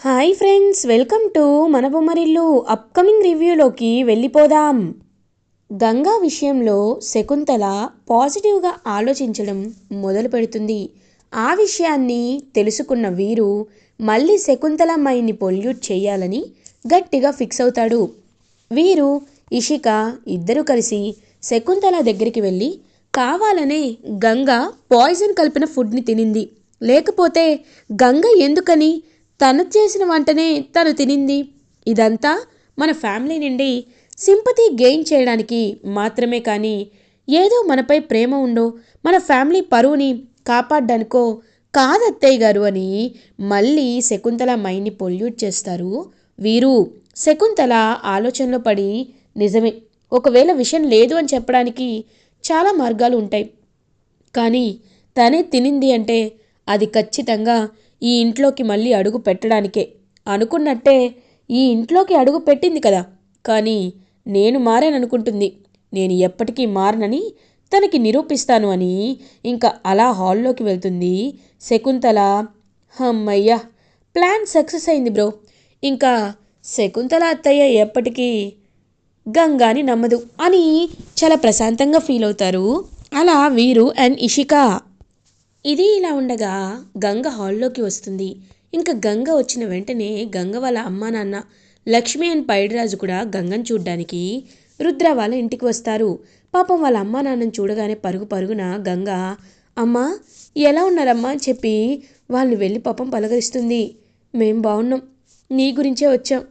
Hi friends welcome to మన Bommarillu upcoming రివ్యూలోకి వెళ్ళిపోదాం. గంగా విషయంలో శకుంతల పాజిటివ్గా ఆలోచించడం మొదలు పెడుతుంది. ఆ విషయాన్ని తెలుసుకున్న వీరు మళ్ళీ శకుంతల మైండ్ని పొల్యూట్ చేయాలని గట్టిగా ఫిక్స్ అవుతాడు. వీరు ఇషిక ఇద్దరు కలిసి శకుంతల దగ్గరికి వెళ్ళి కావాలనే గంగ పాయిజన్ కలిపిన ఫుడ్ని తినింది. లేకపోతే గంగ ఎందుకని తను చేసిన వంటనే తను తినింది. ఇదంతా మన ఫ్యామిలీ నుండి సింపతి గెయిన్ చేయడానికి మాత్రమే కానీ ఏదో మనపై ప్రేమ ఉండో మన ఫ్యామిలీ పరువుని కాపాడ్డానికో కాదత్తయ్య గారు అని మళ్ళీ శకుంతల మైండ్ని పొల్యూట్ చేస్తారు. వీరు శకుంతల ఆలోచనలో పడి నిజమే ఒకవేళ విషయం లేదు అని చెప్పడానికి చాలా మార్గాలు ఉంటాయి. కానీ తనే తినింది అంటే అది ఖచ్చితంగా ఈ ఇంట్లోకి మళ్ళీ అడుగు పెట్టడానికే. అనుకున్నట్టే ఈ ఇంట్లోకి అడుగు పెట్టింది కదా. కానీ నేను మారాననుకుంటుంది. నేను ఎప్పటికీ మారనని తనకి నిరూపిస్తాను అని ఇంకా అలా హాల్లోకి వెళ్తుంది శకుంతల. అమ్మయ్య ప్లాన్ సక్సెస్ అయింది బ్రో. ఇంకా శకుంతల అత్తయ్య ఎప్పటికీ గంగాని నమ్మదు అని చాలా ప్రశాంతంగా ఫీల్ అవుతారు. అలా వీరు అండ్ ఇషిక ఇది ఇలా ఉండగా గంగ హాల్లోకి వస్తుంది. ఇంకా గంగ వచ్చిన వెంటనే గంగ వాళ్ళ అమ్మా నాన్న లక్ష్మి అండ్ పైడిరాజు కూడా గంగను చూడ్డానికి రుద్ర వాళ్ళ ఇంటికి వస్తారు. పాపం వాళ్ళ అమ్మా నాన్నను చూడగానే పరుగు పరుగున గంగ అమ్మా ఎలా ఉన్నారమ్మా? అని చెప్పి వాళ్ళని వెళ్ళి పాపం పలకరిస్తుంది. మేం బాగున్నాం నీ గురించే వచ్చాం.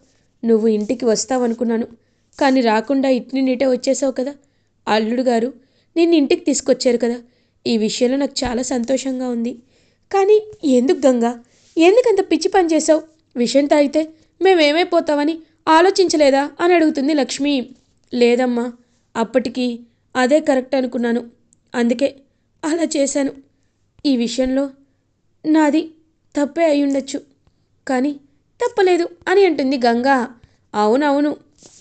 నువ్వు ఇంటికి వస్తావనుకున్నాను. కానీ రాకుండా ఇట్ని నీటే వచ్చేసావు కదా. అల్లుడు గారు నిన్ను ఇంటికి తీసుకొచ్చారు కదా. ఈ విషయంలో నాకు చాలా సంతోషంగా ఉంది. కానీ ఎందుకు గంగా? ఎందుకంత పిచ్చి పని చేసావు విషయం తాగితే మేమేమైపోతామని ఆలోచించలేదా? అని అడుగుతుంది లక్ష్మి. లేదమ్మా అప్పటికి అదే కరెక్ట్ అనుకున్నాను. అందుకే అలా చేశాను. ఈ విషయంలో నాది తప్పే అయి ఉండొచ్చు కానీ తప్పలేదు అని అంటుంది గంగా. అవునవును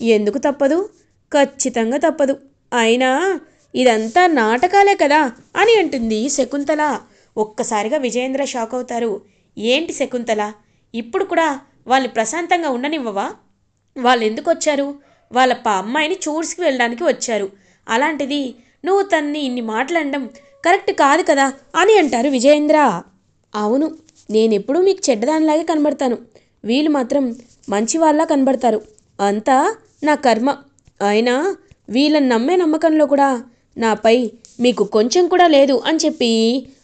ఎందుకు తప్పదు? ఖచ్చితంగా తప్పదు. అయినా ఇదంతా నాటకాలే కదా అని అంటుంది శకుంతల. ఒక్కసారిగా విజయేంద్ర షాక్ అవుతారు. ఏంటి శకుంతల? ఇప్పుడు కూడా వాళ్ళు ప్రశాంతంగా ఉండనివ్వవా? వాళ్ళు ఎందుకు వచ్చారు వాళ్ళ పా అమ్మాయిని చూడ్స్కి వెళ్ళడానికి వచ్చారు. అలాంటిది నువ్వు తన్ని ఇన్ని మాట్లాడడం కరెక్ట్ కాదు కదా అని అంటారు విజయేంద్ర. అవును నేనెప్పుడూ మీకు చెడ్డదానిలాగే కనబడతాను. వీళ్ళు మాత్రం మంచివాళ్ళ కనబడతారు. అంతా నా కర్మ. అయినా వీళ్ళని నమ్మే నమ్మకంలో కూడా నాపై మీకు కొంచెం కూడా లేదు అని చెప్పి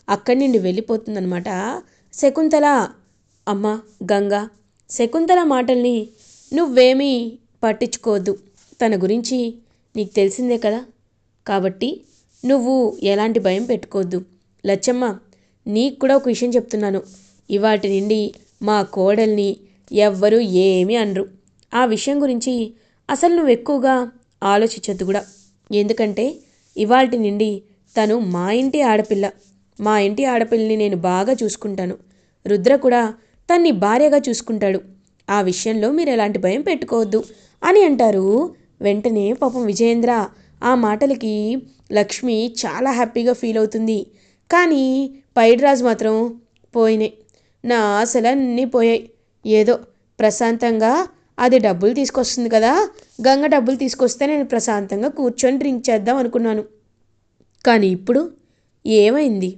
అక్కడి నుండి వెళ్ళిపోతుందనమాట శకుంతల అమ్మ గంగా శకుంతల మాటల్ని నువ్వేమీ పట్టించుకోవద్దు. తన గురించి నీకు తెలిసిందే కదా. కాబట్టి నువ్వు ఎలాంటి భయం పెట్టుకోవద్దు. లచ్చమ్మ నీకు కూడా ఒక విషయం చెప్తున్నాను. ఇవాటి నుండి మా కోడల్ని ఎవ్వరూ ఏమీ అనరు. ఆ విషయం గురించి అసలు నువ్వు ఎక్కువగా ఆలోచించద్దు కూడా. ఎందుకంటే ఇవాటి నుండి తను మా ఇంటి ఆడపిల్ల. మా ఇంటి ఆడపిల్లని నేను బాగా చూసుకుంటాను. రుద్ర కూడా తన్ని భార్యగా చూసుకుంటాడు. ఆ విషయంలో మీరు ఎలాంటి భయం పెట్టుకోవద్దు అని అంటారు. వెంటనే పాపం విజయేంద్ర. ఆ మాటలకి లక్ష్మి చాలా హ్యాపీగా ఫీల్ అవుతుంది. కానీ పైడ్రాజు మాత్రం పోయినాయి నా ఆశలన్నీ పోయాయి. ఏదో ప్రశాంతంగా అది డబ్బులు తీసుకొస్తుంది కదా. గంగ డబ్బులు తీసుకొస్తే నేను ప్రశాంతంగా కూర్చొని డ్రింక్ చేద్దాం అనుకున్నాను. కానీ ఇప్పుడు ఏమైంది?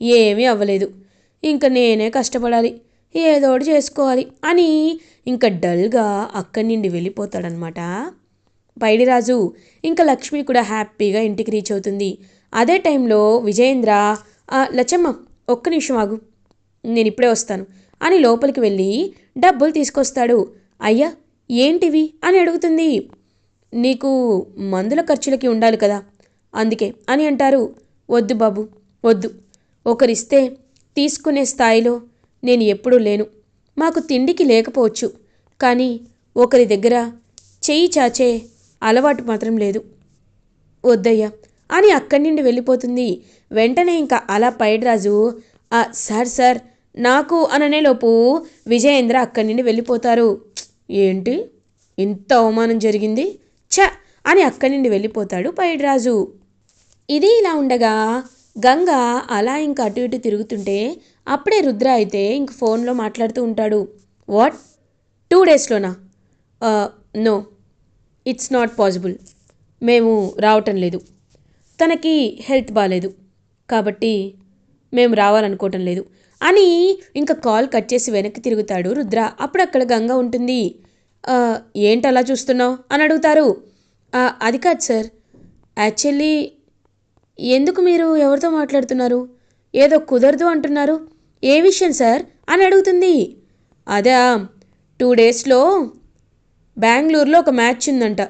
ఏమీ అవ్వలేదు. ఇంకా నేనే కష్టపడాలి. ఏదోటి చేసుకోవాలి అని ఇంకా డల్గా అక్కడి నుండి వెళ్ళిపోతాడనమాట పైడిరాజు ఇంకా లక్ష్మి కూడా హ్యాపీగా ఇంటికి రీచ్ అవుతుంది. అదే టైంలో విజయేంద్ర లచ్చమ్మ ఒక్క నిమిషం ఆగు. నేను ఇప్పుడే వస్తాను అని లోపలికి వెళ్ళి డబ్బులు తీసుకొస్తాడు. అయ్యా ఏంటివి అని అడుగుతుంది. నీకు మందుల ఖర్చులకి ఉండాలి కదా. అందుకే అని అంటారు. వద్దు బాబు వద్దు. ఒకరిస్తే తీసుకునే స్థాయిలో నేను ఎప్పుడూ లేను. మాకు తిండికి లేకపోవచ్చు. కానీ ఒకరి దగ్గర చెయ్యి చాచే అలవాటు మాత్రం లేదు. వద్దయ్యా అని అక్కడి నుండి వెళ్ళిపోతుంది. వెంటనే ఇంకా అలా పైడ్రాజు సార్ సార్ నాకు అననేలోపు విజయేంద్ర అక్కడి నుండి వెళ్ళిపోతారు. ఏంటి? ఇంత అవమానం జరిగింది? ఛ! అని అక్కడి నుండి వెళ్ళిపోతాడు పైడిరాజు. ఇది ఇలా ఉండగా గంగ అలా ఇంక అటు ఇటు తిరుగుతుంటే అప్పుడే రుద్ర అయితే ఇంక ఫోన్లో మాట్లాడుతూ ఉంటాడు. వాట్? టూ డేస్లోనా? నో. It's not possible. మేము రావటం లేదు. తనకి హెల్త్ బాగాలేదు కాబట్టి మేము రావాలనుకోవటం లేదు. అని ఇంకా కాల్ కట్ చేసి వెనక్కి తిరుగుతాడు రుద్ర. అప్పుడు అక్కడ గంగ ఉంటుంది. ఏంటి అలా చూస్తున్నావు? అని అడుగుతారు. అది కాదు సార్. యాక్చువల్లీ ఎందుకు మీరు ఎవరితో మాట్లాడుతున్నారు? ఏదో కుదరదు అంటున్నారు. ఏ విషయం సార్? అని అడుగుతుంది. అదే టూ డేస్లో బెంగళూరులో ఒక మ్యాచ్ ఉందంట.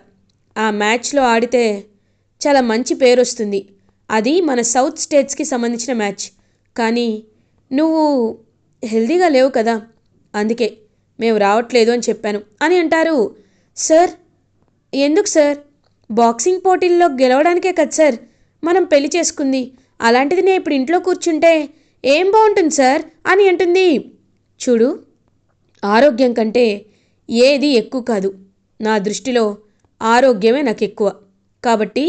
ఆ మ్యాచ్లో ఆడితే చాలా మంచి పేరు వస్తుంది. అది మన సౌత్ స్టేట్స్కి సంబంధించిన మ్యాచ్. కానీ నువ్వు హెల్దీగా లేవు కదా అందుకే మేము రావట్లేదు అని చెప్పాను. అని అంటారు. సార్ ఎందుకు సార్? బాక్సింగ్ పోటీల్లో గెలవడానికే కదా సార్ మనం పెళ్ళి చేసుకుంది. అలాంటిది నేను ఇప్పుడు ఇంట్లో కూర్చుంటే ఏం బాగుంటుంది సార్? అని అంటుంది. చూడు ఆరోగ్యం కంటే ఏది ఎక్కువ కాదు. నా దృష్టిలో ఆరోగ్యమే నాకు ఎక్కువ కాబట్టి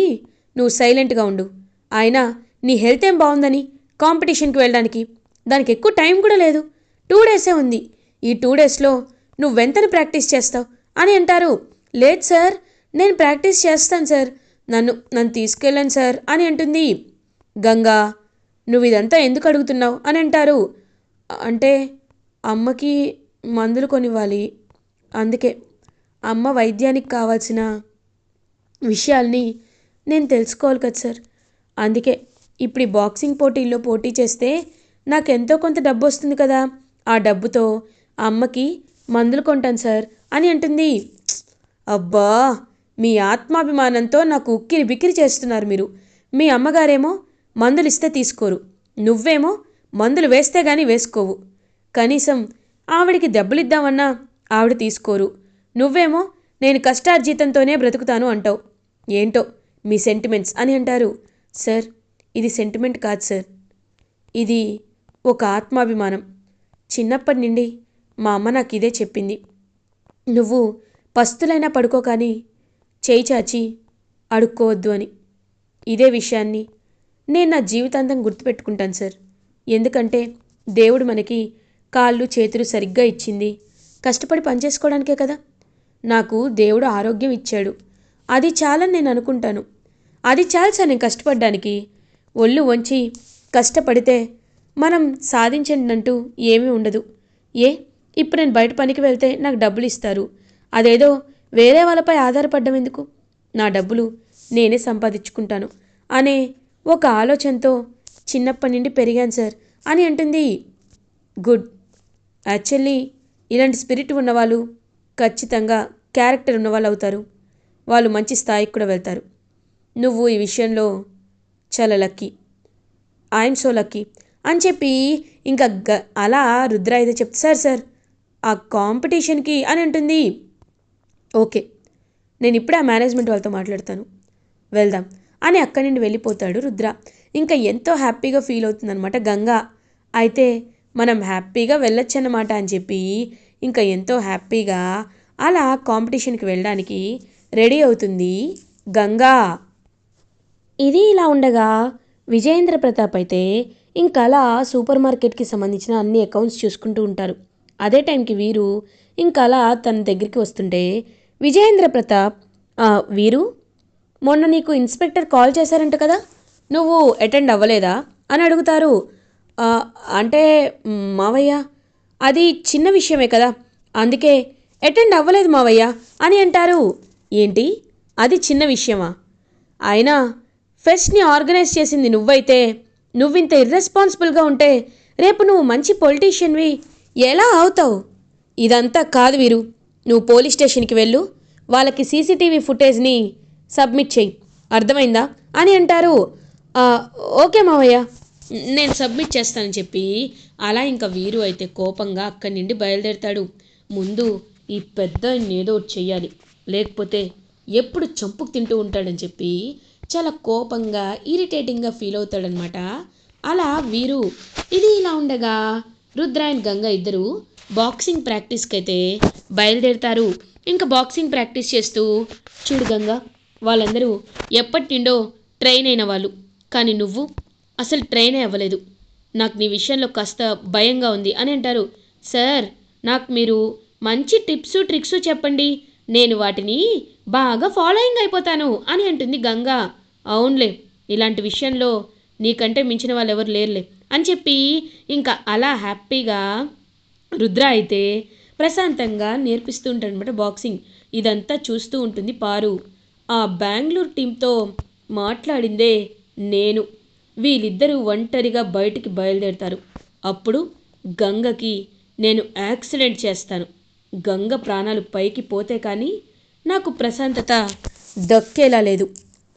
నువ్వు సైలెంట్గా ఉండు. అయినా నీ హెల్త్ ఏం బాగుందని కాంపిటీషన్కి వెళ్ళడానికి దానికి ఎక్కువ టైం కూడా లేదు. టూ డేసే ఉంది. ఈ టూ డేస్లో నువ్వెంతని ప్రాక్టీస్ చేస్తావు? అని అంటారు. లేదు సార్ నేను ప్రాక్టీస్ చేస్తాను సార్. నన్ను నన్ను తీసుకెళ్ళాను సార్ అని అంటుంది. గంగా నువ్వు ఇదంతా ఎందుకు అడుగుతున్నావు? అని అంటారు. అంటే అమ్మకి మందులు కొనివ్వాలి. అందుకే అమ్మ వైద్యానికి కావాల్సిన విషయాల్ని నేను తెలుసుకోవాలి కదా సార్. అందుకే ఇప్పుడు ఈ బాక్సింగ్ పోటీల్లో పోటీ చేస్తే నాకు ఎంతో కొంత డబ్బు వస్తుంది కదా. ఆ డబ్బుతో అమ్మకి మందులు కొంటాను సార్ అని అంటుంది. అబ్బా! మీ ఆత్మాభిమానంతో నాకు ఉక్కిరి బిక్కిరి చేస్తున్నారు మీరు. మీ అమ్మగారేమో మందులు ఇస్తే తీసుకోరు. నువ్వేమో మందులు వేస్తే గానీ వేసుకోవు. కనీసం ఆవిడికి దెబ్బలిద్దామన్నా ఆవిడ తీసుకోరు. నువ్వేమో నేను కష్టార్జితంతోనే బ్రతుకుతాను అంటావు. ఏంటో మీ సెంటిమెంట్స్ అని అంటారు. సార్ ఇది సెంటిమెంట్ కాదు సార్. ఇది ఒక ఆత్మాభిమానం. చిన్నప్పటి నుండి మా అమ్మ నాకు ఇదే చెప్పింది. నువ్వు పస్తులైనా పడుకో కానీ చేయి చాచి అడుక్కోవద్దు అని. ఇదే విషయాన్ని నేను నా జీవితాంతం గుర్తుపెట్టుకుంటాను సార్. ఎందుకంటే దేవుడు మనకి కాళ్ళు చేతులు సరిగ్గా ఇచ్చింది. కష్టపడి పనిచేసుకోవడానికే కదా. నాకు దేవుడు ఆరోగ్యం ఇచ్చాడు. అది చాలని నేను అనుకుంటాను. అది చాలు సార్ నేను కష్టపడ్డానికి. ఒళ్ళు వంచి కష్టపడితే మనం సాధించండి ఏమీ ఉండదు. ఏ? ఇప్పుడు నేను బయట పనికి వెళ్తే నాకు డబ్బులు ఇస్తారు అదేదో వేరే వాళ్ళపై ఆధారపడ్డం ఎందుకు? నా డబ్బులు నేనే సంపాదించుకుంటాను అనే ఒక ఆలోచనతో చిన్నప్పటి నుండి పెరిగాను సార్ అని అంటుంది. గుడ్. యాక్చువల్లీ ఇలాంటి స్పిరిట్ ఉన్నవాళ్ళు ఖచ్చితంగా క్యారెక్టర్ ఉన్నవాళ్ళు అవుతారు. వాళ్ళు మంచి స్థాయికి కూడా వెళ్తారు. నువ్వు ఈ విషయంలో చాలా లక్కీ. I'm so lucky. అని చెప్పి ఇంకా గ అలా రుద్ర అయితే చెప్తారు సార్ సార్ ఆ కాంపిటీషన్కి అని అంటుంది. ఓకే నేను ఇప్పుడే ఆ మేనేజ్మెంట్ వాళ్ళతో మాట్లాడతాను. వెళ్దాం. అని అక్కడి నుండి వెళ్ళిపోతాడు రుద్ర. ఇంకా ఎంతో హ్యాపీగా ఫీల్ అవుతుందన్నమాట గంగా. అయితే మనం హ్యాపీగా వెళ్ళొచ్చు అన్నమాట అని చెప్పి ఇంకా ఎంతో హ్యాపీగా అలా కాంపిటీషన్కి వెళ్ళడానికి రెడీ అవుతుంది గంగా. ఇది ఇలా ఉండగా విజయేంద్ర ప్రతాప్ అయితే ఇంకా అలా సూపర్ మార్కెట్కి సంబంధించిన అన్ని అకౌంట్స్ చూసుకుంటూ ఉంటారు. అదే టైంకి వీరు ఇంకా అలా తన దగ్గరికి వస్తుంటే విజయేంద్ర ప్రతాప్ వీరు? మొన్న నీకు ఇన్స్పెక్టర్ కాల్ చేశారంట కదా? నువ్వు అటెండ్ అవ్వలేదా? అని అడుగుతారు. అంటే మావయ్య అది చిన్న విషయమే కదా. అందుకే అటెండ్ అవ్వలేదు మావయ్య అని అంటారు. ఏంటి? అది చిన్న విషయమా? అయినా ఫెస్ట్ని ఆర్గనైజ్ చేసింది నువ్వైతే. నువ్వింత ఇర్రెస్పాన్సిబుల్గా ఉంటే రేపు నువ్వు మంచి పొలిటీషియన్వి ఎలా అవుతావు? ఇదంతా కాదు వీరు. నువ్వు పోలీస్ స్టేషన్కి వెళ్ళు. వాళ్ళకి సీసీటీవీ ఫుటేజ్ని సబ్మిట్ చేయి. అర్థమైందా? అని అంటారు. ఓకే మావయ్య. నేను సబ్మిట్ చేస్తానని చెప్పి అలా ఇంకా వీరు అయితే కోపంగా అక్కడి నుండి బయలుదేరుతాడు. ముందు ఈ పెద్ద ఏదో ఒకటి చెయ్యాలి. లేకపోతే ఎప్పుడు చంపుకు తింటూ ఉంటాడని చెప్పి చాలా కోపంగా ఇరిటేటింగ్గా ఫీల్ అవుతాడనమాట అలా వీరు ఇది ఇలా ఉండగా రుద్ర అండ్ గంగ ఇద్దరు బాక్సింగ్ ప్రాక్టీస్కి అయితే బయలుదేరుతారు. ఇంకా బాక్సింగ్ ప్రాక్టీస్ చేస్తూ చూడు గంగ వాళ్ళందరూ ఎప్పటి నుండో ట్రైన్ అయిన వాళ్ళు. కానీ నువ్వు అసలు ట్రైనే అవ్వలేదు. నాకు నీ విషయంలో కాస్త భయంగా ఉంది అని అంటారు. సార్ నాకు మీరు మంచి టిప్స్ ట్రిక్స్ చెప్పండి. నేను వాటిని బాగా ఫాలోయింగ్ అయిపోతాను అని అంటుంది గంగా. అవునులే ఇలాంటి విషయంలో నీకంటే మించిన వాళ్ళు ఎవరు లేరులే అని చెప్పి ఇంకా అలా హ్యాపీగా రుద్ర అయితే ప్రశాంతంగా నేర్పిస్తూ ఉంటాడనమాట బాక్సింగ్. ఇదంతా చూస్తూ ఉంటుంది పారు. ఆ బెంగళూరు టీంతో మాట్లాడిందే నేను. వీళ్ళిద్దరూ ఒంటరిగా బయటికి బయలుదేరుతారు. అప్పుడు గంగకి నేను యాక్సిడెంట్ చేస్తాను. గంగ ప్రాణాలు పైకి పోతే కానీ నాకు ప్రశాంతత దక్కేలా లేదు.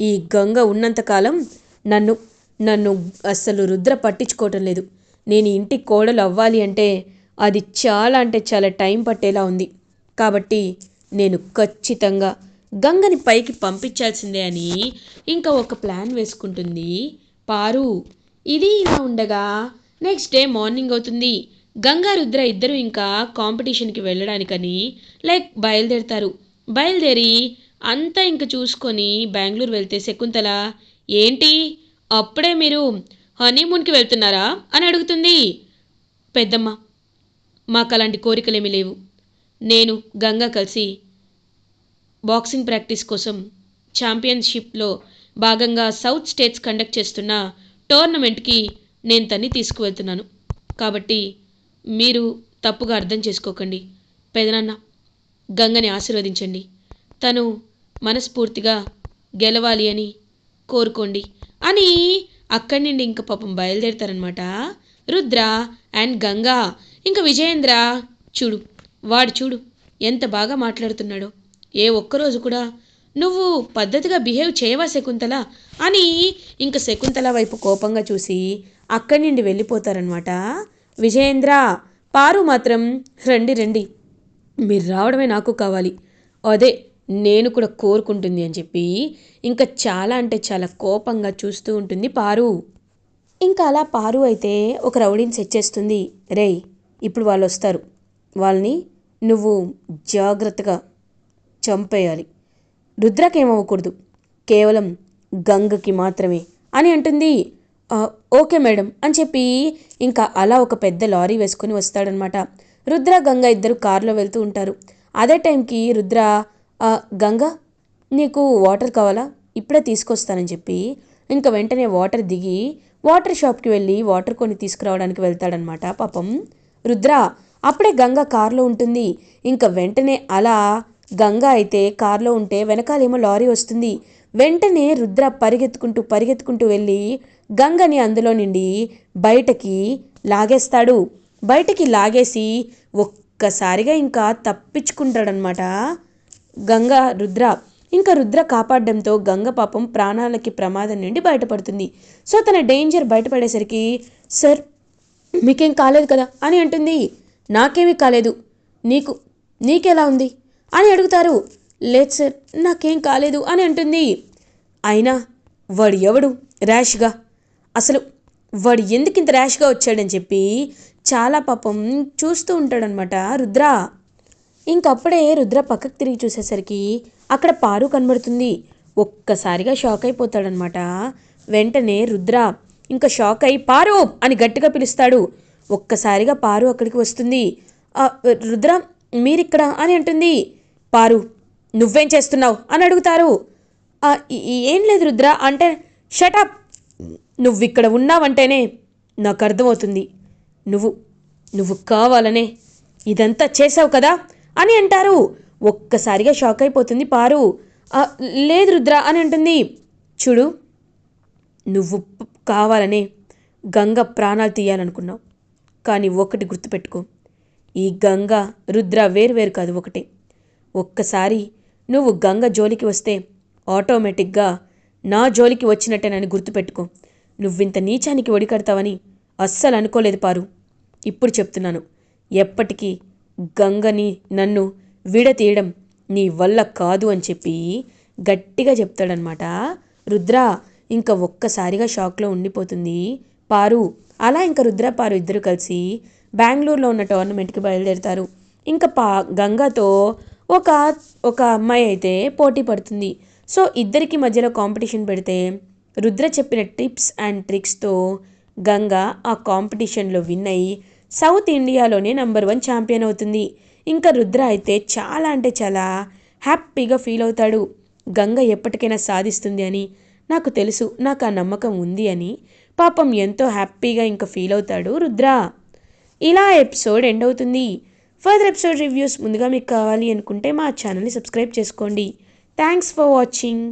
ఈ గంగ ఉన్నంతకాలం నన్ను నన్ను అస్సలు రుద్ర పట్టించుకోవటం లేదు. నేను ఇంటి కోడలు అవ్వాలి అంటే అది చాలా అంటే చాలా టైం పట్టేలా ఉంది. కాబట్టి నేను ఖచ్చితంగా గంగని పైకి పంపించాల్సిందే అని ఇంకా ఒక ప్లాన్ వేసుకుంటుంది. పారు ఇది ఇలా ఉండగా నెక్స్ట్ డే మార్నింగ్ అవుతుంది. గంగా రుద్ర ఇద్దరు ఇంకా కాంపిటీషన్కి వెళ్ళడానికని లైక్ బయలుదేరుతారు. బయలుదేరి అంతా ఇంక చూసుకొని బెంగళూరు వెళ్తే శకుంతల ఏంటి? అప్పుడే మీరు హనీమూన్కి వెళ్తున్నారా? అని అడుగుతుంది పెద్దమ్మ. మాకు అలాంటి కోరికలేమీ లేవు. నేను గంగా కలిసి బాక్సింగ్ ప్రాక్టీస్ కోసం ఛాంపియన్షిప్లో భాగంగా సౌత్ స్టేట్స్ కండక్ట్ చేస్తున్న టోర్నమెంట్కి నేను తన్ని తీసుకువెళ్తున్నాను. కాబట్టి మీరు తప్పుగా అర్థం చేసుకోకండి. పెదనాన్న గంగని ఆశీర్వదించండి. తను మనస్ఫూర్తిగా గెలవాలి అని కోరుకోండి. అని అక్కడి నుండి ఇంక పాపం బయలుదేరుతారనమాట రుద్ర అండ్ గంగా ఇంకా విజయేంద్ర చూడు వాడు చూడు ఎంత బాగా మాట్లాడుతున్నాడో. ఏ ఒక్కరోజు కూడా నువ్వు పద్ధతిగా బిహేవ్ చేయవా శకుంతల? అని ఇంక శకుంతల వైపు కోపంగా చూసి అక్కడి నుండి వెళ్ళిపోతారనమాట విజయేంద్ర పారు మాత్రం రండి రండి. మీరు రావడమే నాకు కావాలి. అదే నేను కూడా కోరుకుంటుంది అని చెప్పి ఇంకా చాలా అంటే చాలా కోపంగా చూస్తూ ఉంటుంది పారు. ఇంకా అలా పారు అయితే ఒక రౌడీని సెట్ చేస్తుంది. రేయ్ ఇప్పుడు వాళ్ళు వస్తారు. వాళ్ళని నువ్వు జాగ్రత్తగా చంపేయాలి. రుద్రకేమవ్వకూడదు. కేవలం గంగకి మాత్రమే అని అంటుంది. ఓకే మేడం అని చెప్పి ఇంకా అలా ఒక పెద్ద లారీ వేసుకొని వస్తాడనమాట. రుద్ర గంగ ఇద్దరు కారులో వెళ్తూ ఉంటారు. అదే టైంకి రుద్ర గంగ నీకు వాటర్ కావాలా? ఇప్పుడే తీసుకొస్తానని చెప్పి ఇంకా వెంటనే వాటర్ దిగి వాటర్ షాప్కి వెళ్ళి వాటర్ కొని తీసుకురావడానికి వెళ్తాడనమాట. పాపం రుద్ర అప్పుడే గంగ కారులో ఉంటుంది. ఇంకా వెంటనే అలా గంగ అయితే కారులో ఉంటే వెనకాలేమో లారీ వస్తుంది. వెంటనే రుద్ర పరిగెత్తుకుంటూ పరిగెత్తుకుంటూ వెళ్ళి గంగని అందులో నుండి బయటకి లాగేస్తాడు. బయటకి లాగేసి ఒక్కసారిగా ఇంకా తప్పించుకుంటాడనమాట గంగ రుద్ర. ఇంకా రుద్ర కాపాడడంతో గంగ పాపం ప్రాణాలకి ప్రమాదం నుండి బయటపడుతుంది. సో తన డేంజర్ బయటపడేసరికి సార్ మీకేం కాలేదు కదా? అని అంటుంది. నాకేమీ కాలేదు. నీకు నీకెలా ఉంది? అని అడుగుతారు. లేదు సార్ నాకేం కాలేదు అని అంటుంది. అయినా వాడు ఎవడు? ర్యాష్గా? అసలు వాడు ఎందుకు ఇంత ర్యాష్గా వచ్చాడని చెప్పి చాలా పాపం చూస్తూ ఉంటాడనమాట రుద్ర ఇంకప్పుడే రుద్ర పక్కకు తిరిగి చూసేసరికి అక్కడ పారు కనబడుతుంది. ఒక్కసారిగా షాక్ అయిపోతాడనమాట వెంటనే రుద్ర ఇంకా షాక్ అయి పారు అని గట్టిగా పిలుస్తాడు. ఒక్కసారిగా పారు అక్కడికి వస్తుంది. రుద్ర మీరిక్కడ అని అంటుంది. పారు నువ్వేం చేస్తున్నావు? అని అడుగుతారు. ఏం లేదు రుద్ర అంటే షటప్ నువ్వు ఇక్కడ ఉన్నావంటేనే నాకు అర్థమవుతుంది. నువ్వు నువ్వు కావాలనే ఇదంతా చేసావు కదా అని అంటారు. ఒక్కసారిగా షాక్ అయిపోతుంది పారు. లేదు రుద్ర అని అంటుంది. చూడు నువ్వు కావాలనే గంగ ప్రాణాలు తీయాలనుకున్నావు. కానీ ఒకటి గుర్తుపెట్టుకో. ఈ గంగ రుద్ర వేరువేరు కాదు ఒకటే. ఒక్కసారి నువ్వు గంగ జోలికి వస్తే ఆటోమేటిక్గా నా జోలికి వచ్చినట్టేనని గుర్తుపెట్టుకో. నువ్వింత నీచానికి ఒడికడతావని అస్సలు అనుకోలేదు పారు. ఇప్పుడు చెప్తున్నాను. ఎప్పటికీ గంగని నన్ను విడతీయడం నీ వల్ల కాదు అని చెప్పి గట్టిగా చెప్తాడనమాట రుద్ర ఇంకా ఒక్కసారిగా షాక్లో ఉండిపోతుంది. పారు అలా ఇంకా రుద్ర పారు ఇద్దరు కలిసి బెంగళూరులో ఉన్న టోర్నమెంట్కి బయలుదేరుతారు. ఇంకా పా గంగతో ఒక ఒక అమ్మాయి అయితే పోటీ పడుతుంది. సో ఇద్దరికి మధ్యలో కాంపిటీషన్ పెడితే రుద్ర చెప్పిన టిప్స్ అండ్ ట్రిక్స్తో గంగా ఆ కాంపిటీషన్లో విన్ అయ్యి సౌత్ ఇండియాలోనే నంబర్ వన్ ఛాంపియన్ అవుతుంది. ఇంకా రుద్ర అయితే చాలా అంటే చాలా హ్యాపీగా ఫీల్ అవుతాడు. గంగ ఎప్పటికైనా సాధిస్తుంది అని నాకు తెలుసు నాకు ఆ నమ్మకం ఉంది అని పాపం ఎంతో హ్యాపీగా ఇంకా ఫీల్ అవుతాడు రుద్ర. ఇలా ఎపిసోడ్ ఎండ్ అవుతుంది. ఫర్దర్ ఎపిసోడ్ రివ్యూస్ ముందుగా మీకు కావాలి అనుకుంటే మా ఛానల్ని సబ్స్క్రైబ్ చేసుకోండి. Thanks for watching.